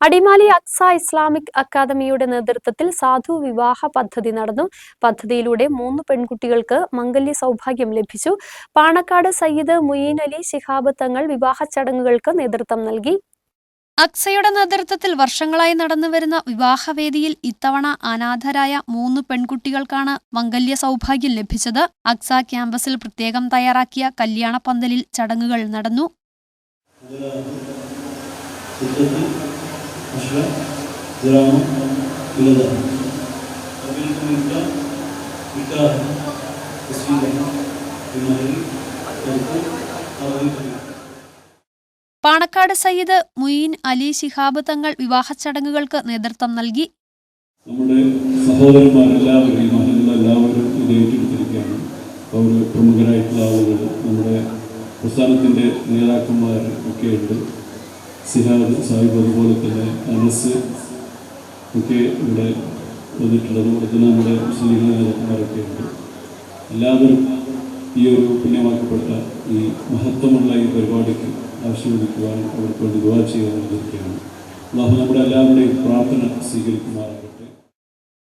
അടിമാലി അക്സ Islamic അക്കാദമിയുടെ നേതൃത്വത്തിൽ സാധു വിവാഹ പദ്ധതി നടന്നു. പദ്ധതിയിലൂടെ മൂന്ന് പെൺകുട്ടികൾക്ക് മംഗല്യ സൗഭാഗ്യം ലഭിച്ചു. പാണക്കാട് സയ്യിദ് മുയീൻ അലി ശിഹാബ് തങ്ങൾ വിവാഹ ചടങ്ങുകൾക്ക് നേതൃത്വം നൽകി. അക്സയുടെ നേതൃത്വത്തിൽ വർഷങ്ങളായി നടന്നുവരുന്ന വിവാഹവേദിയിൽ ഇത്തവണ അനാഥരായ മൂന്ന് പെൺകുട്ടികൾക്കാണ് മംഗല്യ സൗഭാഗ്യം ലഭിച്ചത്. അക്സ ക്യാമ്പസിൽ പ്രത്യേകം തയ്യാറാക്കിയ കല്യാണ പന്തലിൽ ചടങ്ങുകൾ നടന്നു. പക്ഷേ ഗ്രാമം ഇല്ലതാണ് അവർക്ക് മിക്ക മിക്ക പാണക്കാട് സയ്യിദ് മുയിൻ അലി ശിഹാബ് തങ്ങൾ വിവാഹ ചടങ്ങുകൾക്ക് നേതൃത്വം നൽകി. നമ്മുടെ സഹോദരന്മാരെല്ലാവരെയും എല്ലാവരും ഇത് ഏറ്റെടുത്തിരിക്കുകയാണ് അവർ പ്രമുഖരായിട്ടുള്ള ആളുകൾ നമ്മുടെ പ്രസ്ഥാനത്തിന്റെ നേതാക്കന്മാർ ഒക്കെയുണ്ട്. സിഹാദ് സാഹിബ് അതുപോലെ തന്നെ അനസ് ഒക്കെ ഇവിടെ വന്നിട്ടുണ്ട്. അതുപോലെ തന്നെ നമ്മുടെ മുസ്ലിം നേതാക്കന്മാരൊക്കെ ഉണ്ട്. എല്ലാവരും ഈ ഒരു പുണ്യമാക്കപ്പെട്ട ഈ മഹത്വമുള്ള ഈ പരിപാടിക്ക് ആശീർവദിക്കുവാൻ അവർക്ക് വേണ്ടി ദുവാ ചെയ്യാനുള്ളതൊക്കെയാണ് അള്ളാഹു നമ്മുടെ എല്ലാവരുടെയും പ്രാർത്ഥന സ്വീകരിക്കുമാറാകട്ടെ.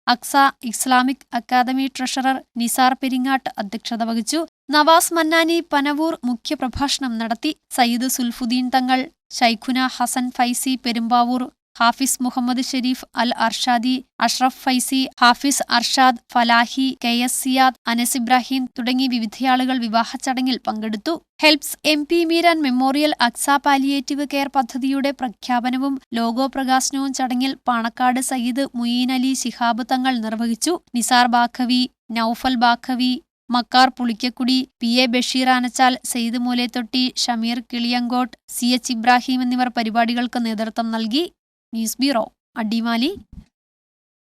Aksa Islamic academy treasurer Nisar Peringat അധ്യക്ഷത വഹിച്ചു. നവാസ് മന്നാനി പനവൂർ മുഖ്യപ്രഭാഷണം നടത്തി സയ്യിദ് സുൽഫുദ്ദീൻ തങ്ങൾ ഷൈഖുന ഹസൻ ഫൈസി പെരുമ്പാവൂർ ഹാഫിസ് മുഹമ്മദ് ഷെരീഫ് അൽ അർഷാദി അഷ്റഫ് ഫൈസി ഹാഫിസ് അർഷാദ് ഫലാഹി കെ എസ് സിയാദ് അനസ് ഇബ്രാഹിം തുടങ്ങി വിവിധയാളുകൾ വിവാഹ ചടങ്ങിൽ പങ്കെടുത്തു. Helps M P Meeran memorial Aksa palliative care പദ്ധതിയുടെ പ്രഖ്യാപനവും ലോഗോ പ്രകാശനവും ചടങ്ങിൽ പാണക്കാട് സയ്യിദ് മുയീൻ അലി ശിഹാബ് തങ്ങൾ നിർവഹിച്ചു. Nisar Baqavi Naufal Baqavi Makkar Pulikkakudi P A Basheer Anachal Sayed Moolethotti Shameer Kiliyankottu C H Ibrahim എന്നിവർ പരിപാടികൾക്ക് നേതൃത്വം നൽകി. News bureau Adimali.